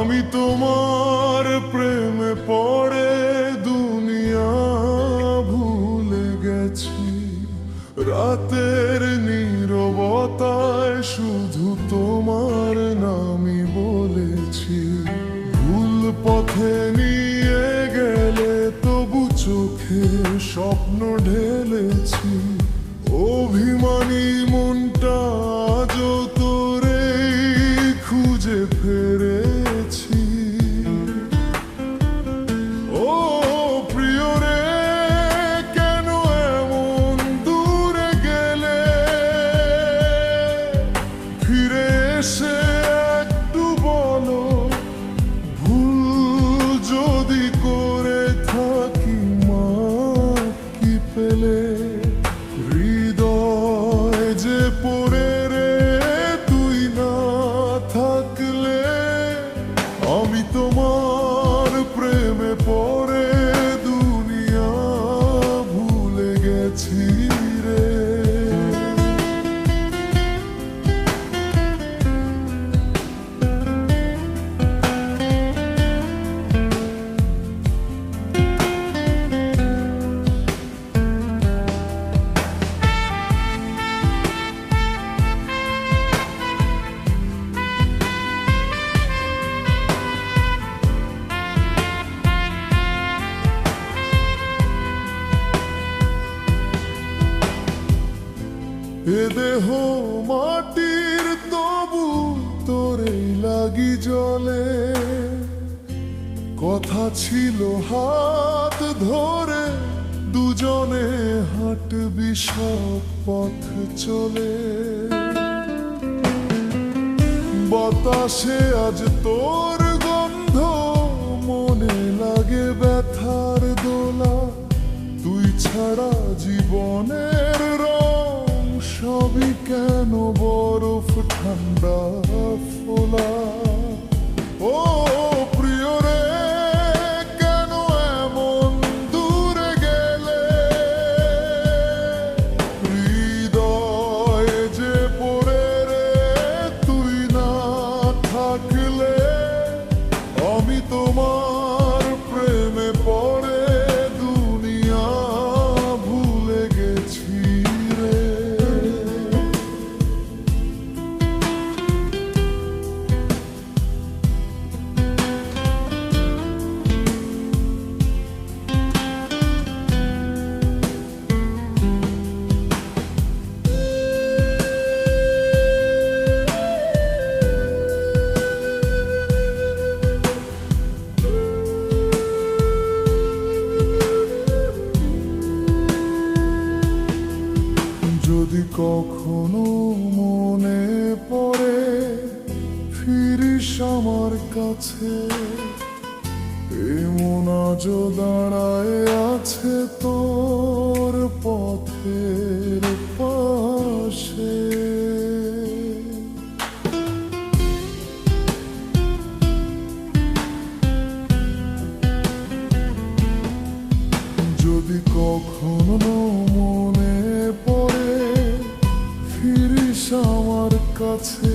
আমি তোমার pour দেহ মাটির তবু তোরেই লাগি জলে। কথা ছিল হাত ধরে, দুজনে হাঁটবি সব পথ চলে। বাতাসে আজ তোর গন্ধ, মনে লাগে ব্যথার দোলা। তুই ছাড়া জীবনের রং কেন বরফ ঠান্ডা ফোলা? ও যদি কখনো মনে পড়ে ফিরিস আমার কাছে। এমন আজ দাঁড়ায় আছে তোর কাছে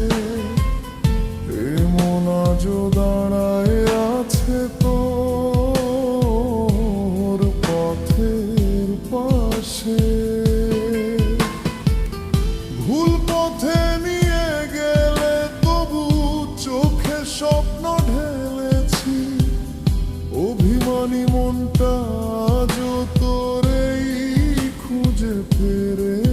এমন আজ দাঁড়ায় আছে তোর পথের পাশে। ভুল পথে নিয়ে গেলে তবু চোখে স্বপ্ন ঢেলেছি। অভিমানী মনটা আজ তোরেই খুঁজে ফেরে